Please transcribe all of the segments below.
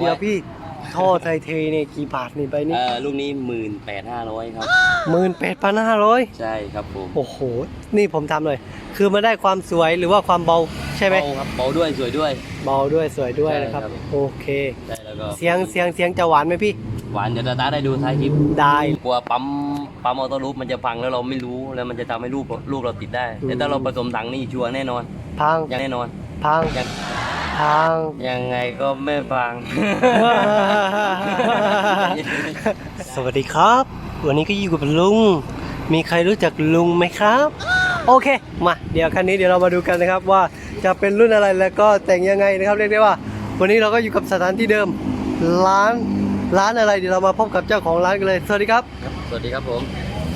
เดียวพี่ท่อไทยเทเนี่ยกี่บาทนี่ไปนี่เอ่อลูกนี้หมื่นแปดห้าร้อยครับ หมื่นแปดพันห้าร้อยใช่ครับผมโอ้โห นี่ผมทำเลย คือมันได้ความสวยหรือว่าความเบาใช่ไหมเบาครับเบาด้วยสวยด้วย เบาด้วยสวยด้วยใช่นะครับ ครับ โอเคใช่แล้วก็เสียงเสียงเสียงจะหวานไหมพี่ หวานเดี๋ยวตาตาได้ดูท้ายคลิปได้กลัวปั๊มปั๊มออโต้ลูปมันจะพังแล้วเราไม่รู้แล้วมันจะทำให้ลูกลูกเราติดได้อืมแต่ถ้าเราผสมถังนี่ชัวร์แน่นอนพังยังแน่นอนพังยัง พังยังไงก็ไม่พัง สวัสดีครับ วันนี้ก็อยู่กับลุง มีใครรู้จักลุงไหมครับ โอเค มา เดี๋ยวคันนี้เดี๋ยวเรามาดูกันนะครับว่าจะเป็นรุ่นอะไรแล้วก็แต่งยังไงนะครับเรียกได้ว่า วันนี้เราก็อยู่กับสถานที่เดิม ร้านร้านอะไรเดี๋ยวเรามาพบกับเจ้าของร้านกันเลย สวัสดีครับ สวัสดีครับผม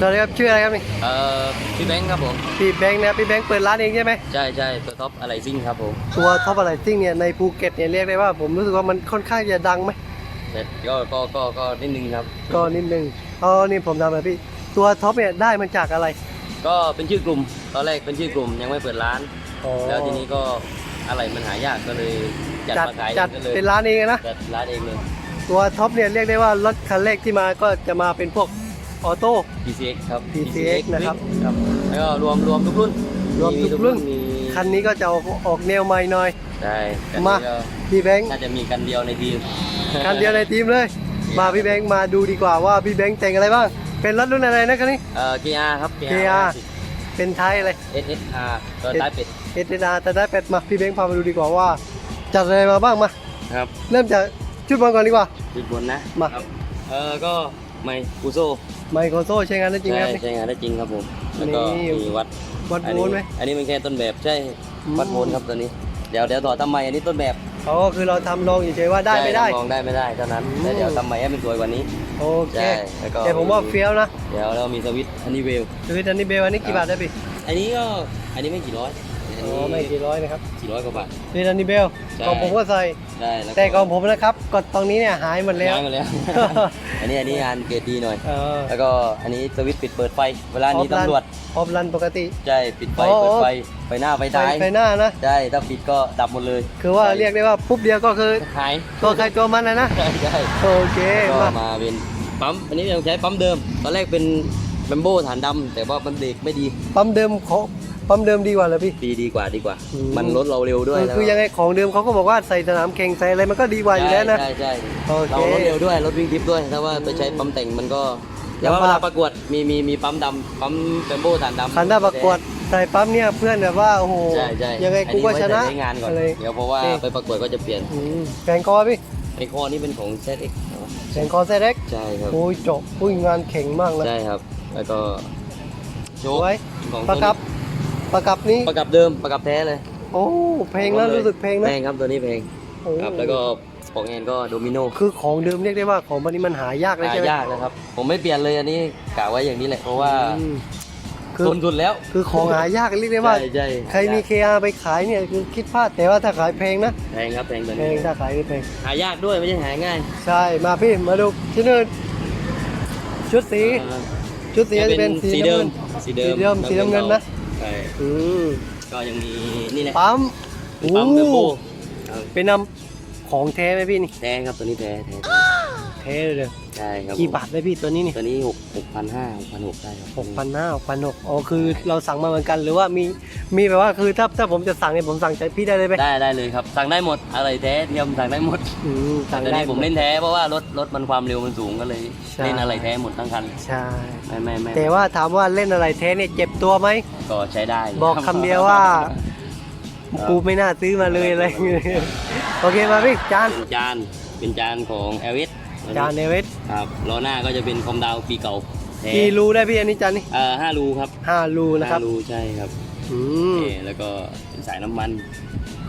สวัสดีครับชื่ออะไรครับนี่เอ่อพี่แบงค์ครับผมพี่แบงค์นะครับพี่แบงค์เปิดร้านเองใช่ไหมใช่ใช่ตัวท็อปอะไรซิ่งครับผมตัวท็อปอะไรซิ่งเนี่ยในภูเก็ตเนี่ยเรียกได้ว่าผมรู้สึกว่ามันค่อนข้างจะดังไหมแต่ก็ก็ก็ก็นิดนึงครับ ก็นิดนึงอ๋อนี่ผมทำแบบพี่ตัวท็อปเนี่ยได้มาจากอะไรก็เป็นชื่อกลุ่มตอนแรกเป็นชื่อกลุ่มยังไม่เปิดร้าน อ๋อแล้วทีนี้ก็อะไรมันหายากก็เลยจัดจัดมาขายจัดเองก็เลยเป็นร้านเองนะจัดร้านเองเลยตัวท็อปเนี่ยเรียกได้ว่ารถคันแรกที่มาก็จะมาเป็นพวก ออโต้ PCX ครับ PCX นะครับครับ แล้วก็รวมรวมทุกรุ่นรวมทุกรุ่น มีคันนี้ก็จะออกออกแนวใหม่หน่อย ใช่แต่มานี่ก็พี่แบงค์น่าจะมีกันเดียวในทีม คันเดียวในทีมเลย มาพี่แบงค์มาดูดีกว่าว่าพี่แบงค์แต่งอะไรบ้าง เป็นรถรุ่นอะไรนะคันนี้ เอ่อ KR ครับ KR เป็นไทยอะไร SSR ตัวท้ายเป็ดเอสเดาแต่ได้เป็ดมาพี่แบงค์พามาดูดีกว่าว่า จัดอะไรมาบ้างมา ครับ เริ่มจากชุดบอลก่อนดีกว่า จุดบนนะมาครับเออก็ ไม่กูโซไมโครโซใช้งานได้จริงไหมใช่ครับใช้งานได้จริงครับผม แล้วก็นี่ มีวัดวัดอันโวนี้ลต์ไหม อันนี้เป็นแค่ต้นแบบใช่อืม วัดโวลต์ครับตัวนี้ เดี๋ยวเดี๋ยวต่อทำไมอันนี้ต้นแบบอ๋อคือเราทำลองเฉยๆว่าได้ไม่ได้ใช่ลองได้ไม่ได้เท่านั้นอืมแต่เดี๋ยวทำใหม่ให้มันสวยกว่านี้ โอเคใช่แล้วก็ แต่ผมว่าเฟี้ยวนะเดี๋ยวเรามีสวิตช์อันนี้เวลคืออันนี้เบลอันนี้กี่บาทได้พี่อันนี้ก็อันนี้ไม่กี่ร้อย อันอ๋อนี้ไม่กี่ร้อยนะครับกี่ร้อยกว่าบาท นี่อันนี้เบลใช่ ของผมก็ใส่ ได้แล้วแต่ของผมนะครับกดตรงนี้เนี่ยหายหมดแล้ว ย้ายมาแล้ว อันนี้อันนี้งานเกรดดีหน่อย เออแล้วก็อันนี้สวิตช์ปิดเปิดไฟ เวลานี้ออฟรันตำรวจออฟรันปกติ ใช่ปิดไฟ อ๋อ เปิดไฟ ไฟหน้าไฟไฟท้ายไฟหน้านะ ใช่ถ้าปิดก็ดับหมดเลยคือว่าเรียกได้ว่าปุ๊บเดียวก็คือ หายตัวใครตัวมันนะนะ ใช่ใช่โอเคก็มามาเป็นปั๊ม อันนี้ยังใช้ปั๊มเดิม ตอนแรกเป็นแบมโบฐานดำแต่ว่ามันเบรกไม่ดี ปั๊มเดิมของ ปั๊มเดิมดีกว่าเหรอพี่ ดีดีกว่าดีกว่า อืม มันลดเราเร็วด้วยเออแล้วคือยังไงของเดิมเขาก็บอกว่าใส่สนามแข่งใส่อะไรมันก็ดีกว่าอยู่แล้วนะ ใช่ใช่โอเคเรารถเร็วด้วยรถวิ่งทิปด้วยถ้าว่าไปใช้ปั๊มแต่งมันก็แต่ว่าลำบากเวลาประกวดมีมีมีปั๊มดำปั๊มแบมโบฐานดำ คันหน้าประกวดใส่ปั๊มเนี่ยเพื่อนแบบว่าโอ้โหใช่ใช่ยังไงกูก็ชนะอัไว้ใช้งานก่อน อะไร เดี๋ยวเพราะว่าโอเค ไปประกวดก็จะเปลี่ยน อืมแข่งคอพี่ไอคอนี่เป็นของ ZX ครับแข่งคอเซเล็กใช่ครับ โอ้ยจบอุ้ยงานแข่งมากนะ ใช่ครับ แล้วก็โชสว์วยของประกับ ประกับนี้ ประกับเดิมประกับแท้เลยโอ้เพลงแล้วรู้สึกเพลงนะแพงครับตัวนี้เพลงโอ้ครับแล้วก็ของแอนก็โดมิโนคือของเดิมเรียกได้ว่าของมันนี้มันหายากเลยหาใช่ไหมยากนะครับ ผมไม่เปลี่ยนเลยอันนี้กะไว้อย่างนี้แหละเพราะว่าอืมคือทนสุดแล้วคือของหายากเรียกได้ว่า ใช่ใช่ใครมี KR ไปขายเนี่ยคือคิดพลาดแต่ว่าถ้าขายเพลงนะแพงครับแพงตัวเพลนี้งถ้าขายคือเพลงหายากด้วยไม่ใช่หาง่ายใช่มาพี่มาดูชุดอื่นชุดสีอ่าชุดสีจะเป็นสีสีน้ำเดิเงิมนสีเดิมสีเดิมสีน้ำเงินนะ ใช่อืมก็ยังมีนี่แหละปั๊มเป็นปั๊มเทอร์โบโอ้เป็นนำของแท้ไหมพี่นี่แท้ครับตัวนี้แท้แท้แท้เลยเด้อ ใช่ครับกี่บาทได้พี่ตัวนี้นี่ตัวนี้หกหกพันห้าหกพันหกได้ครับหกพันห้าหกพันหกอ๋อคือเราสั่งมาเหมือนกันหรือว่ามีมีแบบว่าคือถ้าถ้าผมจะสั่งเนี่ยผมสั่งจากพี่ได้เลยไหมได้ได้เลยครับสั่งได้หมดอะไรแท้เทียมสั่งได้หมดอืมสั่งแต่ได้นี้ผมเล่นแท้เพราะว่ารถรถมันความเร็วมันสูงก็เลยใช่เล่นอะไรแท้หมดทั้งคันใช่ ไม่ไม่ไม่แต่ว่าถามว่าเล่นอะไรแท้เนี่ยเจ็บตัวไหม ก็ใช้ได้บอกคำเดียวว่า กูไม่น่าซื้อมาเลยอะไรอย่างเงี้ยโอเคมาพี่จาน เป็นจานเป็นจานของเอลวิส จานเนเวสครับล้อหน้าก็จะเป็นคอมดาวปีเก่าแท้กี่รูได้พี่อันนี้จานนี่เอ่อห้ารูครับห้ารูนะครับห้ารูใช่ครับอืมนี่แล้วก็เป็นสายน้ำมัน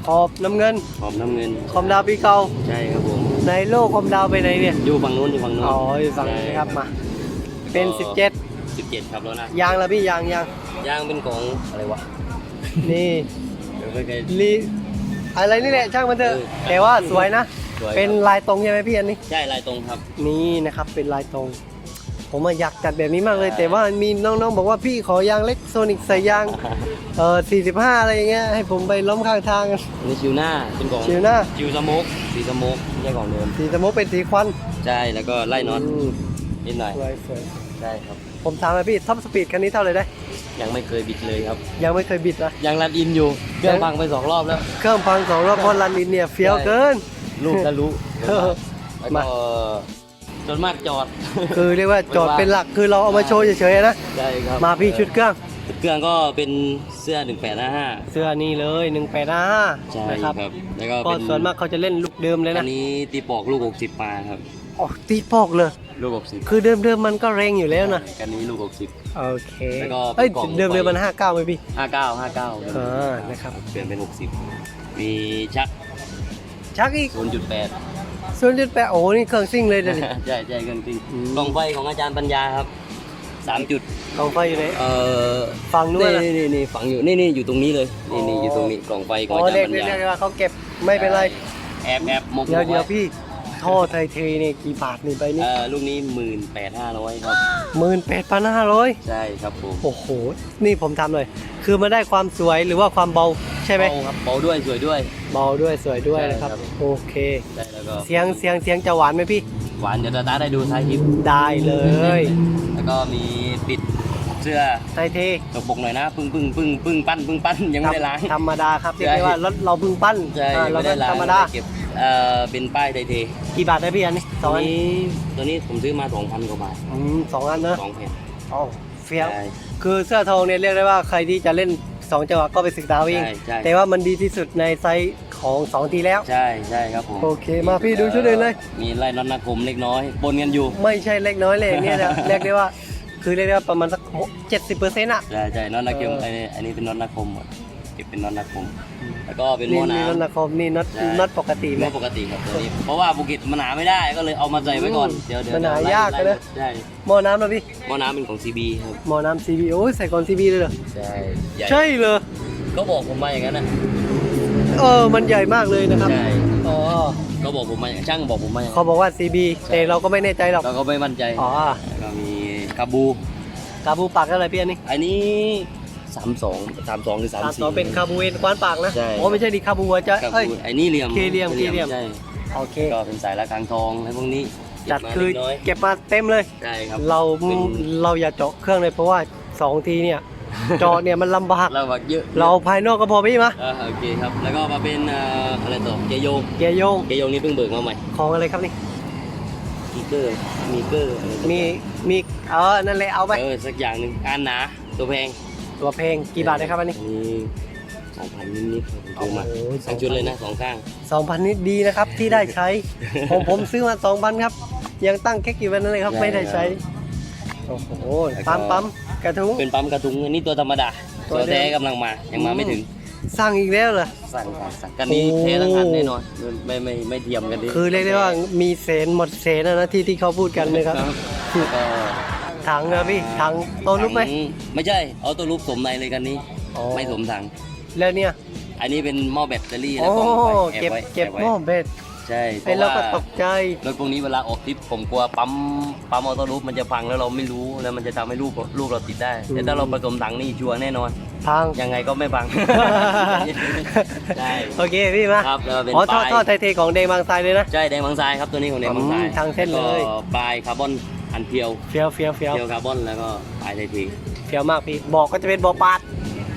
ขอบน้ำเงิน ขอบน้ำเงินคอมดาวปีเก่าใช่ครับผมในโลกคอมดาวไปไหนเนี่ยอยู่ฝั่งนู้นอยู่ฝั่งนู้นอ๋ออยู่ฝั่งนี้นะครับมา เป็นก็สิบเจ็ดสิบเจ็ดครับล้อหน้ายางละพี่ยางยางยางเป็นของอะไรวะนี่เดี๋ยวไม่เคยลีอะไรนี่แหละช่างมันเถอะเออ แต่ว่าสวยนะ สวยครับเป็นลายตรงใช่ไหมพี่อันนี้ ใช่ลายตรงครับ นี่นะครับเป็นลายตรง ผมอะอยากจัดแบบนี้มากเลย แต่ว่ามีน้องๆ บอกว่าพี่ขอยางเล็กโซนิกใส่ยางเออ45 อะไรอย่างเงี้ยให้ผมไปล้มข้างทางอันนี้ชิวหน้าเป็นของชิวหน้าชิวสโมกสีสโมกไม่ใช่ของเดิมสีสโมกเป็นสีควันใช่แล้วก็ไล่น็อตมนิดหน่อยสวยสวยใช่ครับ ผมถามเลยพี่ท็อปสปีดคันนี้เท่าไหร่ได้ ยังไม่เคยบิดเลยครับ ยังไม่เคยบิดนะ ยังรันอินอยู่เครื่องพังไปสองรอบแล้ว เครื่องพังสองรอบเพราะลันลินเนี่ยเฟี้ยวเกิน ลูกก็รู้เออแล้วมาก็จนมากจอด คือเรียกว่าจอดเป็นหลักคือเราเอามาโชว์เฉยๆนะ ใช่ครับมาพี่ชุดเครื่องเครื่องก็เป็นเสื้อ 1855 เสื้อนี่เลย185ใช่นะคครัรับบแล้วก็ก็เป็นส่วนมากเขาจะเล่นลูกเดิมเลยอันะนนี้ตีปอกลูก 60มาครับอ๋อตีปอกเลย ลูก 60 คือเดิมๆมันก็แรงอยู่แล้วนะกันนี้ลูก 60 โอเค แล้วก็เอ้ยกล่องเดิมไฟเดิมมันห้าเก้าไหมพี่ 59 59อ่านะครับ เปลี่ยนเป็น 60 มีชัก ชักอีก 0.8ศูนย์จุดแปดโอ้โหนี่เครื่องซิ่งเลยเดี๋ยวนี้ ใช่ใช่เครื่องจริงอืม กล่องไฟของอาจารย์ปัญญาครับ3จุดกองไฟอยู่ไหน เอ่อฝั่งนู้นนะนี่นี่นี่ฝังอยู่นี่นี่อยู่ตรงนี้เลยนี่นี่อ๋อออยู่ตรงนี้กล่องไฟของอ๋ออาจารเรียย์กปัญเรียกญาเรียกว่าเขาเก็บไม่เป็นไร แอบแอบมกเดี๋ยวไเดี๋ยวพี่ ท่อไทยเทนี่กี่บาทนี่ไปนี่เอ่อลูกนี้หมื่นแปดห้าร้อยครับ หมื่นแปดพันห้าร้อยใช่ครับผมโอ้โห นี่ผมทำเลย คือมันได้ความสวยหรือว่าความเบาใช่ไหมเบาครับเบาด้วยสวยด้วย เบาด้วยสวยด้วยใช่นะครับครับ โอเค ใช่แล้วก็เสียงเสียงเสียงจะหวานไหมพี่ หวานเดี๋ยวจะตาได้ดูท้ายคลิปได้เลย แล้วก็มีปิด เสื้อไทยเทตกปกหน่อยนะปึ้งปึ้งปึ้งปึ้งปั้นปึ้งปั้นยังไม่ได้ล้าง ธรรมดาครับเรียกใช่ได้ว่ารถเราเพึ่งปั้นใช่อ่ายังเราไม่ก็ได้ล้างธรรมดา เก็บเอ่อเป็นป้ายไทยเทกี่บาทได้พี่อันนี้สตัองวอันนี้ตัวนี้ผมซื้อมาสองพันกว่าบาทอืมสองอันนะสองแผ่นอ๋อเฟี้ยว ใช่ คือเสื้อทองเนี่ยเรียกได้ว่าใครที่จะเล่นสองจังหวะก็ไปศึกษาเอาเอง ใช่ใช่ แต่ว่ามันดีที่สุดในไซส์ของสองทีแล้ว ใช่ใช่ครับผมโอเคมาพี่ดูชุดอื่นเลย มีไล่น็อตนาคมเล็กน้อยปนกันอยู่ ไม่ใช่เล็กน้อยเลยเนี่ยนะ เรียกได้ว่า คือเรียกได้ว่าประมาณสัก เจ็ดสิบเปอร์เซ็นต์อะใช่ใช่น็อตนาคมเอออันนี้อันนี้เป็นน็อตนาคมหมดเก็บเป็นน็อตนาคม แล้วก็เป็นหนี่ม้อนี่น็อตน้ำนะคอมนี่น็อตใช่ น็อตปกติไหม ไม่ปกติครับตัวนี้เพราะว่าภูเก็ตมันหาไม่ได้ก็เลยเอามาใส่ไว้ก่อน อืมเดี๋ยวเดี๋ยวมันหาไล่ยากไล่นะ ใช่หม้อน้ำนะพี่หม้อน้ำเป็นของ CB ครับหม้อน้ำซีบีโอ้ยใส่ก่อนซีบีเลยเหรอใช่ใหญ่ใช่เลยก็บอกผมมาอย่างนั้นนะเออมันใหญ่มากเลยนะครับใช่อ๋อก็บอกผมมาอย่างช่างบอกผมมาอย่างเขาบอกว่าซีบีแต่เราก็ไม่แน่ใจหรอกเราก็ไม่มั่นใจอ๋อ แล้วก็มีกาบู คาบูปากอะไรพี่อันนี้อันนี้สามสองสามสองหรือสามสามสี่สองเป็นคาบูเอนคว้านปากนะใช่อ๋อไม่ใช่ดิคาบูอะจะกาเอ้ยบูไอ้นี่เหลี่ยมเคเหลี่ยมเคเหลี่ยม ใช่โอเค ก็เป็นสายระฆังทองอะไรพวกนี้จัดเก็บมาคือเล็กน้อยเก็บมาเต็มเลย ใช่ครับเราเป็นเราอย่าเจาะเครื่องเลยเพราะว่าสองทีเนี่ย เจาะเนี่ยมันลำบากเราแบบเยอะเราภายนอกก็พอพี่มาอ่าโอเคครับแล้วก็มาเป็นเอ่ออะไรต่อเกยโยงเกียร์โยงเกยโยงนี่เพิ่งเบิกมาใหม่ของอะไรครับนี่ มีเกอร์มีเกอร์อะไรสักมีมีเออนั่นเลยเอาไปเออสักอย่างหนึ่งการหนาตัวแพงตัวเพลงกี่บาทนะครับอันนี้นี้สองพันนิดๆครับผมซื้อมาโอ้โหทั้งชุดเลยนะสองข้างสองพันนิดดีนะครับที่ได้ใช้ ผมผมซื้อมาสองพันครับ ยังตั้งแค่กี่วันนั่นเลยครับใช่ไม่ได้ใช้โอ้โหแล้วก็ปั๊มปั๊มกระทุ้ง เป็นปั๊มกระทุงอันนี้ตัวธรรมดา ตัวตัวเดิม แท้กำลังมายังมาไม่ถึง สั่งอีกแล้วเหรอ สั่งสั่งสั่งกันนี้โอ้เททั้งคันแน่นอนไม่ไม่ไม่เทียมกันดิคือเรียกได้ว่ามีเศษหมดเศษนะนะที่ที่เขาพูดกันนะครับก็ถังนะพี่ถังโตนุ๊กไหมถังไม่ใช่เอาตัวรูปสมในเลยกันนี้อ๋อไม่สมถังแล้วเนี่ย อันนี้เป็นหม้อแบตเตอรี่โอ้แล้วก็แอบเก็บไว้เก็บแอบไว้หม้อเบ็ด ใช่เพเป็นราะแล้วก็ว่าตกใจ รถพวกนี้เวลาออกทริปผมกลัวปั๊มปั๊มออโต้รูปมันจะพังแล้วเราไม่รู้แล้วมันจะทำให้รูปรูปเราติดได้อืมแต่ถ้าเราผสมถังนี่ชัวร์แน่นอน พัง ยังไงก็ไม่พัง ใช่ โอเคพี่มาครับแล้วก็เป็นอ๋อท่อปลาย ท่อไทยเทของแดงบางทรายเลยนะ ใช่แดงบางทรายครับตัวนี้ของแดงบางทรายอืมทางเส้นเลยแวก็ปลายคาร์บอนอันเพียวเฟี้ยวเฟี้ยวเฟี้ยวเพียวคาร์บอนแล้วก็ปลายไททีเฟี้ยวมากพี่ บอกก็จะเป็นบอกปาด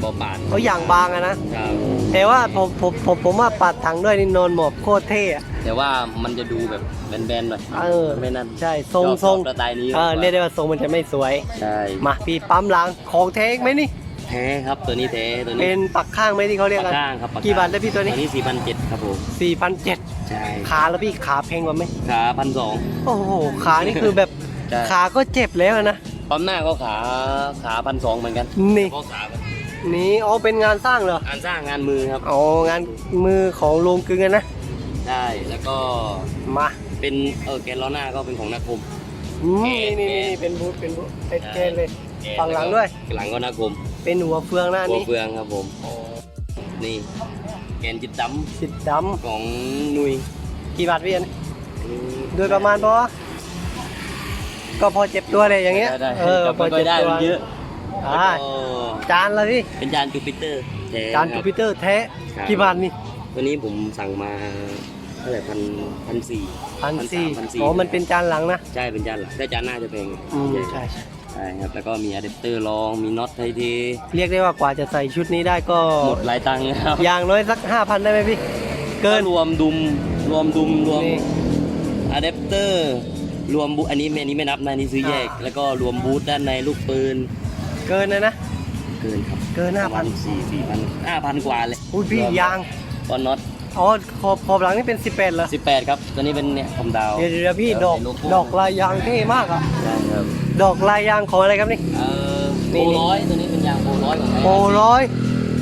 บอปาดเขาอย่างบางอะนะ ครับ แต่ว่าผมผมผมผมว่าปาดถังด้วยนี่นอนหมอบโคตรเท่อะแต่ว่ามันจะดูแบบแบนๆหน่อยเออไม่นั่นใช่ทรงชอบทรงชอบสไตล์นี้เออเรียกได้ว่าทรงมันจะไม่สวย ใช่มาพี่ปั๊มหลังของเทคไหมนี่แท้ครับตัวนี้แท้ตัวเป็นี้นปักข้างไหมที่เขาเรียกปากกันข้างครับปากกี่บาทข้งได้พี่ตัวนี้ตัวนี้สี่พันเจ็ดครับผมสี่พันเจ็ดใช่ขาแล้วพี่ขาแพงกว่าไหมขาพันสองโอ้โหขานี่คือแบบใช่ขาก็เจ็บแล้วนะปั๊มหน้าก็ขาขาพันสองเหมือนกันนี่เพราะขามั นนี่อ๋อเป็นงานสร้างเหรอ งานสร้างงานมือครับ อ๋องานมือของโรงกลึงอะนะได้ แล้วก็มาเป็นเออแกนล้อหน้าก็เป็นของนักคม อืมเอนี่เอนี่นี่เป็นบูธเป็นบูธเป็นใช่เกนเลยฝั่งหลังด้วยหลังก็นักคมเป็นหัวเฟืองหน้าหัวนี้เฟืองครับผม นี่ แกนจิตดสีดำของนุยำกี่บาทพี่อันอันนี้โดยประมาณพอก็พอเจ็บตัวเลยอย่างเงี้ยได้เออจับพอไม่ค่อเจ็ยบได้ตัวมันเยอะอ่า แล้วก็จานละพี่เป็นจานจูปิเตอร์แท้จานคจูรับ ปิเตอร์แท้ครับ กี่บาทนี่ตัวนี้ผมสั่งมาเท่าไหร่พันพันสี่พันสี่พันสี่อ๋อมันเป็นจานหลังนะใช่เป็นจานหลักถ้าจานหน้าจะแพงอืมใหญ่ใช่ใช่ใช่ครับแล้วก็มีอะแดปเตอร์รองมีน็อตไทเทเรียกได้ว่ากว่าจะใส่ชุดนี้ได้ก็หมดหลายตังค์นะครับอย่างน้อยสักห้าพันได้ไหมพี่ เกิน รวมดุมรวมดุมรวม นี่ อะแดปเตอร์รวมบูอันนี้อันนี้ไม่นับนะอันนี่ซื้อแยกอ่าแล้วก็รวมบูทด้านในลูกปืน เกินนะนะ เกินครับเกินห้าพันสี่สี่พันห้าพันกว่าเลยอุ้ยพี่รวมยางก็น็อตอ๋อขอบขอบหลังนี่เป็น 18เหรอสิบแปดครับตัวนี้เป็นเนี่ยคอมดาว เดี๋ยวเดี๋ยวพี่ดอกใส่โลโก้ ดอกลายยางเท่มากอะใช่ครับดอกลายยางของอะไรครับนี่ เอ่อนี่ โปรร้อยตัวนี้เป็นยางโปรร้อยของไทยโปรร้อย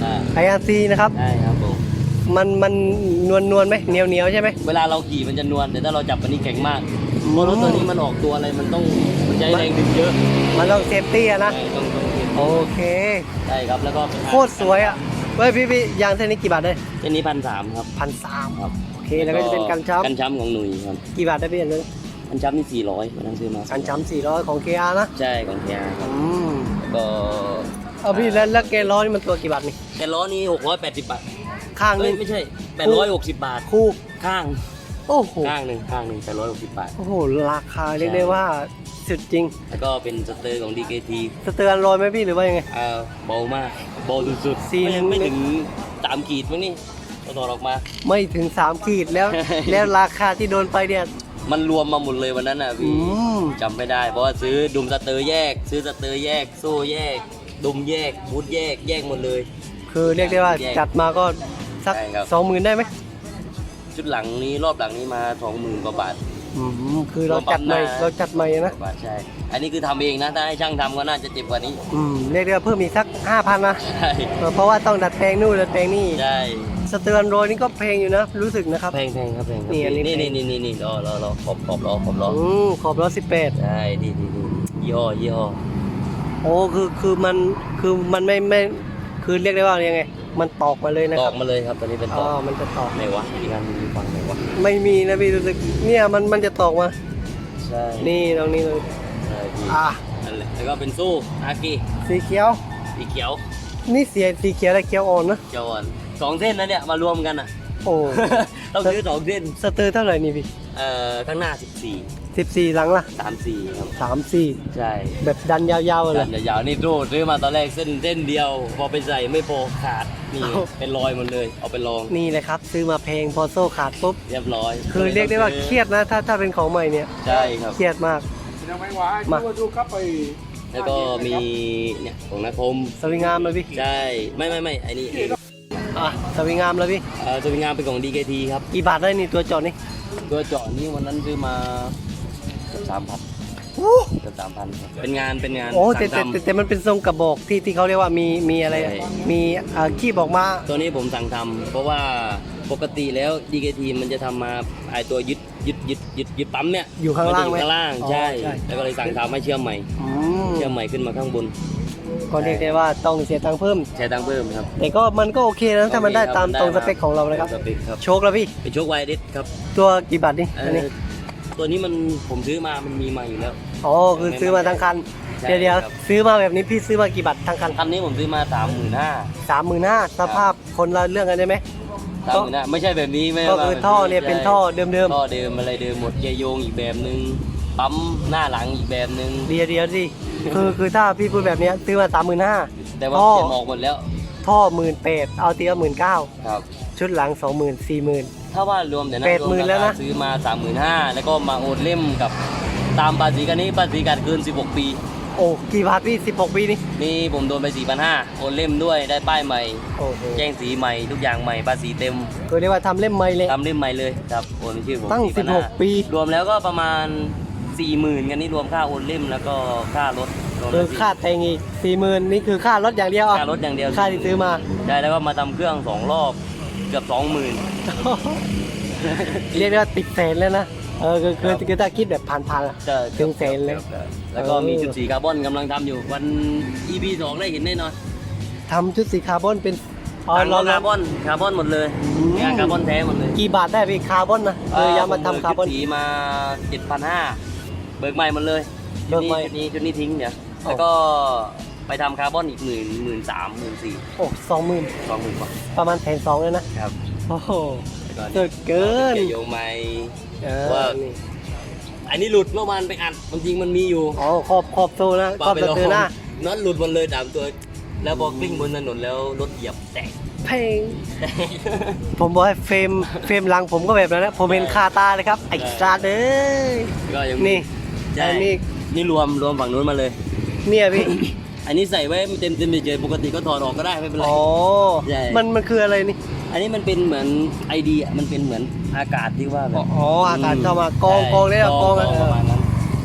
อ่าไออาร์ซีนะครับใช่ครับผมมันมันนวลนวลไหมเหนียวเหนียวใช่ไหม เวลาเราขี่มันจะนวลแต่ถ้าเราจับมันนี่แข็งมากเพราะรถตัวนี้มันออกตัวอะไรมันต้องมันใช้แรงดึงเยอะมันต้องเซฟตี้อะนะใช่ต้องต้องเก็บ โอเคใช่ครับแล้วก็เป็นโคตรสวยอะเฮ้ยพี่พี่ยางเท่านี้กี่บาทได้เส้นนี้พันสามครับพันสามครับโอเคแล้วก็จะเป็นกันช้กันช้ำของหนุ่ยครับำกี่บาทได้พี่อันนี้กันช้ำนี่สี่ร้อยมันต้องซื้อมากันช้ำสี่ร้อยของเกียร์นะใช่ของแกครับอืมก็เอาพี่แล้วแล้วเกล้อนี่มันตัวกี่บาทนี่แต่ล้อนี้หกร้อยแปดสิบบาทข้างเอ้นึยงไม่ใช่แปดร้อยหกสิบบาทคู่ข้างโอ้โหข้างหนึ่งข้างหนึ่งแปดร้อยหกสิบบาทโอ้โหราคาเรียกได้ว่า สุดจริง แล้วก็เป็นสเตอร์ของ DKT สเตือนลอยไหมพี่หรือว่ายังไง อ่าเบามากเบาสุดๆสี่ไม่หนึ่งไม่ถึงสามขีดมั้งนี่เราถอดออกมา ไม่ถึงสามขีดแล้ว แล้วราคาที่โดนไปเนี่ย มันรวมมาหมดเลยวันนั้นอะอืพี่มจำไม่ได้ เพราะว่าซื้อดุมสเตอร์แยก ซื้อสเตอร์แยก โซ่แยก ดุมแยกบูทแยกแยกหมดเลย คือเรียกได้ว่าแยกจัดมาก็สักใช่ครับ สองหมื่นได้ไหมชุดหลังนี้รอบหลังนี้มาสองหมื่นกว่าบาท อืมคือเราจัดใหม่รวมปั๊มหน้าเราจัดใหม่นะบาทใช่ อันนี้คือทำเองนะ ถ้าให้ช่างทำก็น่าจะเจ็บกว่านี้ อืมเรียกได้ว่าเพิ่มอีกสักห้าพันนะใช่เออเพราะว่าต้องดัดแปลงนู่นดัดแปลงนี่ใช่สเตือนโรยนี่ก็เพลงอยู่นะรู้สึกนะครับ แพงแพงครับแพงครับนี่อันนี้ นี่แพนี่งนี่นี่นี่รอรอรอขอบขอบรอขอบรออืมขอบล้อสิบแปดใช่นี่นี่นี่ยี่ห้อยี่ห้อโอ้คือคือมันคือมันไม่ไม่คือเรียกได้ว่ายังไง มันตอกมาเลยนะตคอรักบมาเลยครับตอนนี้เป็นตอ๋ออกมันจะตอกไหนวะมีการมีฟังไหนวะไม่มีนะพี่รู้สึกเนี่ยมันมันจะตอกมา ใช่นี่ตรงนี้เลยใช่พี่อะนั่นแหละแล้วก็เป็นสู้อากิสีเขียว สีเขียวนี่เสียสีเขียวและเขียวอ่อนนะเขียวอ่อนสองเส้นนะเนี่ยมารวมกันอะ โอ้ ต้องซื้อสองเส้น สเตอร์เท่าไหร่นี่พี่เอ่อข้างหน้า 14 สิบสี่หลังละ34ครับสามสี่ใช่แบบดันยาวๆเลดัย นยาวๆนี่ดูซื้อมาตอนแรกเส้นเส้นเดียว พอไปใส่ไม่พอขาดนี่เอ้าเป็นรอยหมดเลย เอาไปลองนี่เลยครับ ซื้อมาเพลงพอโซ่ขาดปุ๊บ เรียบร้อยคือเรียกได้ว่าเครียดนะ ถ้าถ้าเป็นของใหม่เนี่ย ใช่ครับ เครียดมาก ยังไม่ไหวมา ดูดูครับไปแล้วก็มีเนี่ยของนาคมสวิงงามเลยพี่ใช่ไม่ไม่ไม่ไอ้นี่อะสวิงงามเลยพี่เอ่อสวิงงามเป็นของ DKT ครับ กี่บาทได้นี่ตัวจอนี่ตัวเจาะนี่วันนั้นซื้อมาเกื อบสามพันเกือบสามพันเป็นงานเป็นงานโอ้แต่สั่งแต่ทำแต่แต่มันเป็นทรงกระบอกที่ที่เขาเรียกว่ามีมีอะไรอะใช่มีเอ่อขี้บอกมาตัวนี้ผมสั่งทำเพราะว่าปกติแล้ว DKT มันจะทำมาไอตัวยึดยึดยึดยึดยึดปั๊มเนี่ยอยู่ข้างล่างมันไหมจะอยู่ข้างล่างอ๋อใช่ ใช่ แล้วก็เลยสั่งทำให้เชื่อมใหม่ อืมเชื่อมใหม่ขึ้นมาข้างบนก็เรียกได้ว่าต้องเสียตังค์เพิ่ม ใช้ตังค์เพิ่มครับแต่ก็มันก็โอเคนะถ้ามันได้โอเคครับตามมันได้ตรงสเปคของเรานะครับสเปคครับ โชคแล้วพี่ เป็นโชคไวดิสครับตัวกี่บาทนี่เอ่อันนี้อ ตัวนี้มันผมซื้อมามันมีมาอยู่แล้ว อ๋อคือซื้อมาทั้งคัน ใช่เดี๋ยวเดี๋ยวครับ ซื้อมาแบบนี้พี่ซื้อมากี่บาททั้งคันคันนี้ผมซื้อมาสามหมื่นห้าสามหมื่นห้าสภาพคนละเรื่องกันได้ไหม สามหมื่นห้าไม่ใช่แบบนี้ไม่ก็ว่าคือแบบท่อเนี่ยเป็นท่อเดิมท่อเดิมอะไรเดิมหมดเกียร์โยงอีกแบบนึงปั๊มหน้าหลังอีกแบบนึงๆเดียวเดียวสิคือคือถ้าพี่พูดแบบเนี้ยซื้อมาสามหมื่นห้า แต่ว่าท่อเปลี่ยนออกหมดแล้วท่อหมื่นแปดเอาตีว่าหมื่นเก้าครับ ชุดหลังสองหมื่นสี่หมื่น ถ้าว่ารวมแต่นะแปดหมื่นรแล้วนะ ราคาซื้อมาสามหมื่นห้าแล้วก็มาโอนเล่มกับตามภาษีกันนี้ภาษีการเกิน 16 ปี โอ้ กี่บาทพี่สิบหกปีนี่ นี่ผมโดนไป 4 5 0 0โอนเล่มด้วยได้ป้ายใหม่ โอ้โหแจ้งสีใหม่ทุกอย่างใหม่ภาษีเต็มคือเรียกว่าทำเล่มใหม่เลย ทำเล่มใหม่เลยครับโอนเป็นชื่อผมตั้ง4,500สิบหกปี รวมแล้วก็ประมาณ 4 0,000กันนี่รวมค่าโอนเล่มแล้วก็ค่ารถรวมคือค่าแต่งอีกสี่หมื่นนี่คือค่ารถอย่างเดียวอะ ค่ารถอย่างเดียวค่าที่ซื้อมา ใช่แล้วก็มาทำเครื่องสองรอบ เกือบ20,000เรียกได้ว่าติดแสนแล้วนะ เออคือคือคือถ้าคิดแบบผ่านๆอะ จะถึงแสนเลยแล้วก็เออมีจุดสีคาร์บอนกำลังทำอยู่วัน EP 2ได้เห็นแน่นอนทำชุดสีคาร์บอนเป็นอ๋อถังรอคาร์บอนคาร์บอนหมดเลยอืม งานคาร์บอนแท้หมดเลยกี่บาทได้พี่คาร์บอนนะเออยังมาทำคาร์บอน ผมเบิกสีมา7,500เบิกใหม่หมดเลยชุเลิดกนี้ไหมชุดนี้ชุดนี้ทิ้งเนี่ยอ๋อแล้วก็ ไปทำคาร์บอนอีกหมื่นหมื่นสามหมื่นสี่โอ้สองหมื่นสองหมื่นกว่าประมาณแสนสองเลยนะ ครับโอ้โหแล้วเกิดเกินเกี่ยวโยงไม้ เออว่า นี่อันนี้หลุดเมื่อวานไปอัดจริงๆมันมีอยู่อ๋อขอบขอบโตนะขอบไปตะลองเตือหน้าน็อตหลุดหมดเลยสามตัว แล้วพอกลิ้งบนถนนแล้วรถเหยียบแตก เพลง ผมบอกให้เฟรมเฟรมหลังผมก็แบบนั้นนะผมเห็นคาตาเลยครับ ไอ้ซาดเอ้ยก็ยังนี่ ใช่อันนี้ นี่รวมรวมฝั่งนู้นมาเลย เนี่ยพี่ อันนี้ใส่ไว้เต็มเต็มเฉยๆปกติก็ถอดออกก็ได้ไม่เป็นไร อ๋อ ใช่ มันมันคืออะไรนี่ อันนี้มันเป็นเหมือนไอเดียมันเป็นเหมือนอากาศที่ว่าแบบอ๋ออากาศเข้ามากองใช่กองเนี่ยกองกองประมาณนั้น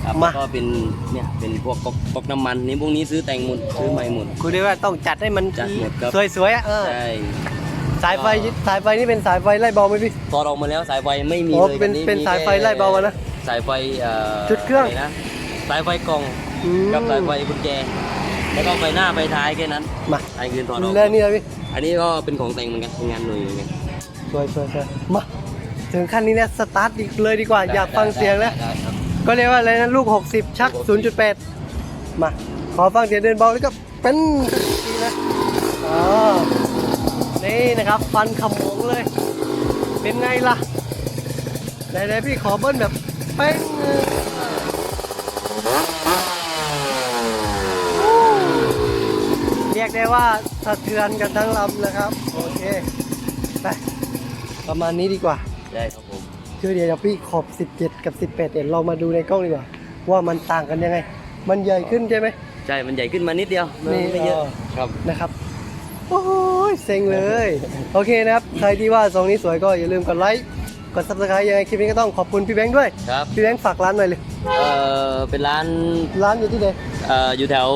ครับมา แล้วก็เป็นเนี่ยเป็นพวกก๊อกก๊อกน้ำมันนี่พวกนี้ซื้อแต่งหมดซื้อใหม่หมด คุณเรียกว่าต้องจัดให้มันจัดหมดครับ สวยๆอะเออใช่สายไฟสายไฟนี่เป็นสายไฟไล่เบาไหมพี่ ถอดออกมาแล้วสายไฟไม่มีอ๋อเลยเป็นคัเป็นมีสายไฟแค่ไล่เบาอะนะสายไฟเอ่อจุดเครื่องะไนะสายไฟกล่องอืม กับสายไฟกุญแจ แล้วก็ไฟหน้าไฟท้ายแค่นั้นมาไอ้คืนถอดออกแล้วนี่นะพี่อันนี้ก็เป็นของแต่งเหมือนกันเป็นงานหน่วยเหมือนกันสวยสวยสวยมาถึงขั้นนี้เนี่ยสตาร์ทอีกเลยดีกว่าอยากฟังเสียงแล้วได้ครับก็เรียกว่าอะไรนะลูก 60 ชัก 0.8 มาขอฟังเสียงเดินเบาแล้วก็เป็นทีนะอ๋อนี่นะครับฟันขโมงเลย เป็นไงล่ะไหนๆพี่ขอเบิ้ลแบบเป้งเล ยเรียกได้ว่าสะเทือนกันทั้งลำนะครับ โอเค ไป ประมาณนี้ดีกว่า ได้ครับผมคือเดี๋ยวพี่ขอบ 17 กับ 18เดี๋ยวเรามาดูในกล้องดีกว่า ว่ามันต่างกันยังไง มันใหญ่ขึ้นใช่ไหมใช่ มันใหญ่ขึ้นมานิดเดียวไม่นี่ไม่เยอะเออครับนะครับโอ้ยเซ็งเลย โอเคนะครับ ใครที่ว่าทรงนี้สวยก็อย่าลืมกดไลค์กด subscribe ยังไงคลิปนี้ก็ต้องขอบคุณพี่แบงค์ด้วย ครับ พี่แบงค์ฝากร้านหน่อยเลย เอ่อเป็นร้าน ร้านอยู่ที่ไหน เอ่ออยู่แถว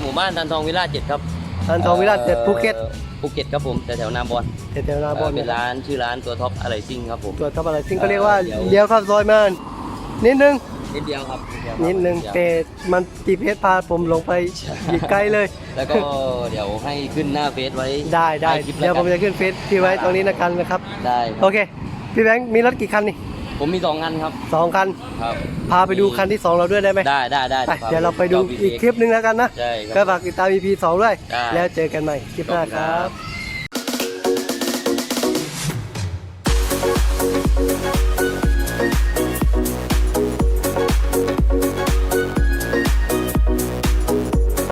หมู่บ้านตันทองวิลล่าเจ็ดครับ อันทองวิลาศเจ็ดภูเก็ตอ่อภูเก็ตครับผมแต่แถวนาบอนแถวๆนาบอนเป็นร้านชื่อร้านตัวท็อปอะไรซิ่งครับผมตัวทับอะไรซึ่งก็เรียกว่าเดี๋ยวเลี้ยวเข้าซอยมานิดนึงนิดเดียวครับเดียวครับนิดนึงเยวแต่มัน GPS พาผมลงไปอีกไกลเลย แล้วก็เดี๋ยวให้ขึ้นหน้าเฟซไว้ได้ได้ท้าคลิปเดี๋ยวผมแล้จะขึ้นเฟซที่ไว้ตรงนี้นะกันนะครับได้คโอรับเคพี่แบงค์มีรถกี่คันนี่ ผมมีสองคันครับสองคัน ครับ พาไปดูคันที่สองเราด้วยได้ไหมได้ได้ได้ไปเดี๋ยวเราไปดูอีกคลิปหนึงแล้วกันนะใช่คก็รับ ฝากติดตาม EP 2 ด้วย ได้แล้วเจอกันใหม่คลิปหน้าครับขอบคุณครับ